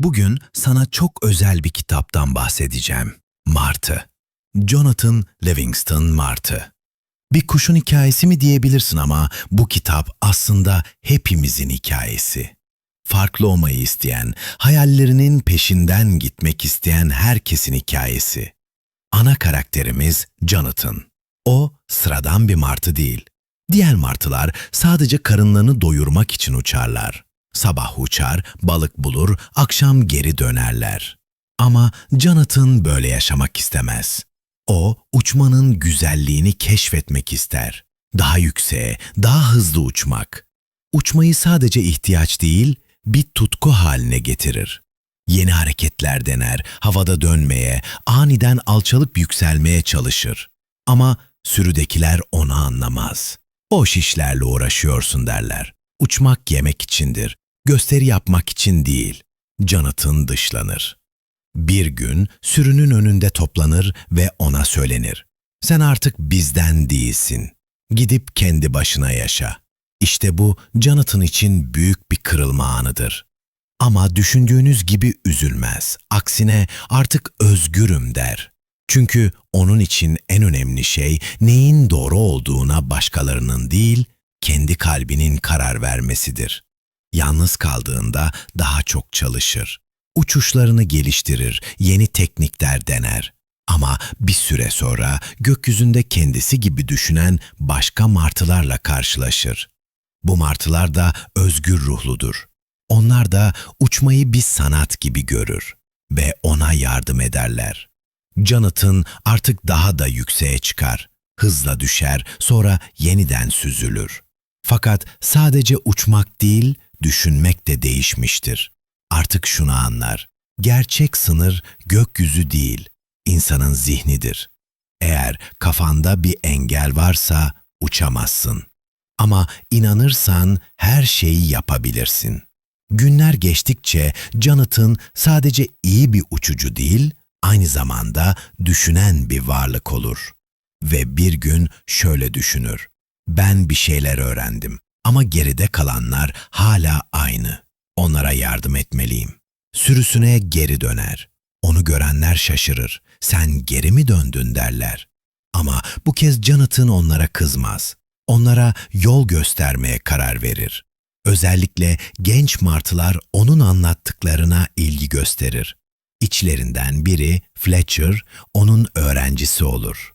Bugün sana çok özel bir kitaptan bahsedeceğim. Martı. Jonathan Livingston Martı. Bir kuşun hikayesi mi diyebilirsin ama bu kitap aslında hepimizin hikayesi. Farklı olmayı isteyen, hayallerinin peşinden gitmek isteyen herkesin hikayesi. Ana karakterimiz Jonathan. O sıradan bir martı değil. Diğer martılar sadece karınlarını doyurmak için uçarlar. Sabah uçar, balık bulur, akşam geri dönerler. Ama Jonathan böyle yaşamak istemez. O, uçmanın güzelliğini keşfetmek ister. Daha yükseğe, daha hızlı uçmak. Uçmayı sadece ihtiyaç değil, bir tutku haline getirir. Yeni hareketler dener, havada dönmeye, aniden alçalıp yükselmeye çalışır. Ama sürüdekiler onu anlamaz. O şişlerle uğraşıyorsun derler. Uçmak yemek içindir, gösteri yapmak için değil. Jonathan dışlanır. Bir gün sürünün önünde toplanır ve ona söylenir. Sen artık bizden değilsin. Gidip kendi başına yaşa. İşte bu Jonathan için büyük bir kırılma anıdır. Ama düşündüğünüz gibi üzülmez. Aksine artık özgürüm der. Çünkü onun için en önemli şey neyin doğru olduğuna başkalarının değil, kendi kalbinin karar vermesidir. Yalnız kaldığında daha çok çalışır. Uçuşlarını geliştirir, yeni teknikler dener. Ama bir süre sonra gökyüzünde kendisi gibi düşünen başka martılarla karşılaşır. Bu martılar da özgür ruhludur. Onlar da uçmayı bir sanat gibi görür ve ona yardım ederler. Jonathan artık daha da yükseğe çıkar, hızla düşer, sonra yeniden süzülür. Fakat sadece uçmak değil, düşünmek de değişmiştir. Artık şunu anlar. Gerçek sınır gökyüzü değil, insanın zihnidir. Eğer kafanda bir engel varsa uçamazsın. Ama inanırsan her şeyi yapabilirsin. Günler geçtikçe Jonathan sadece iyi bir uçucu değil, aynı zamanda düşünen bir varlık olur. Ve bir gün şöyle düşünür. Ben bir şeyler öğrendim ama geride kalanlar hala aynı. Onlara yardım etmeliyim. Sürüsüne geri döner. Onu görenler şaşırır. Sen geri mi döndün derler. Ama bu kez Jonathan onlara kızmaz. Onlara yol göstermeye karar verir. Özellikle genç martılar onun anlattıklarına ilgi gösterir. İçlerinden biri Fletcher onun öğrencisi olur.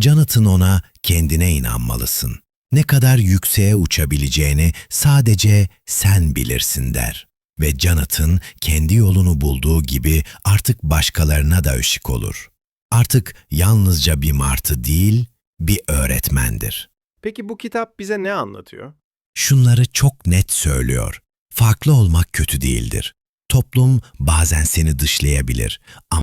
Jonathan ona kendine inanmalısın. Ne kadar yükseğe uçabileceğini sadece sen bilirsin der. Ve Jonathan kendi yolunu bulduğu gibi artık başkalarına da ışık olur. Artık yalnızca bir martı değil, bir öğretmendir. Peki bu kitap bize ne anlatıyor? Şunları çok net söylüyor. Farklı olmak kötü değildir. Toplum bazen seni dışlayabilir ama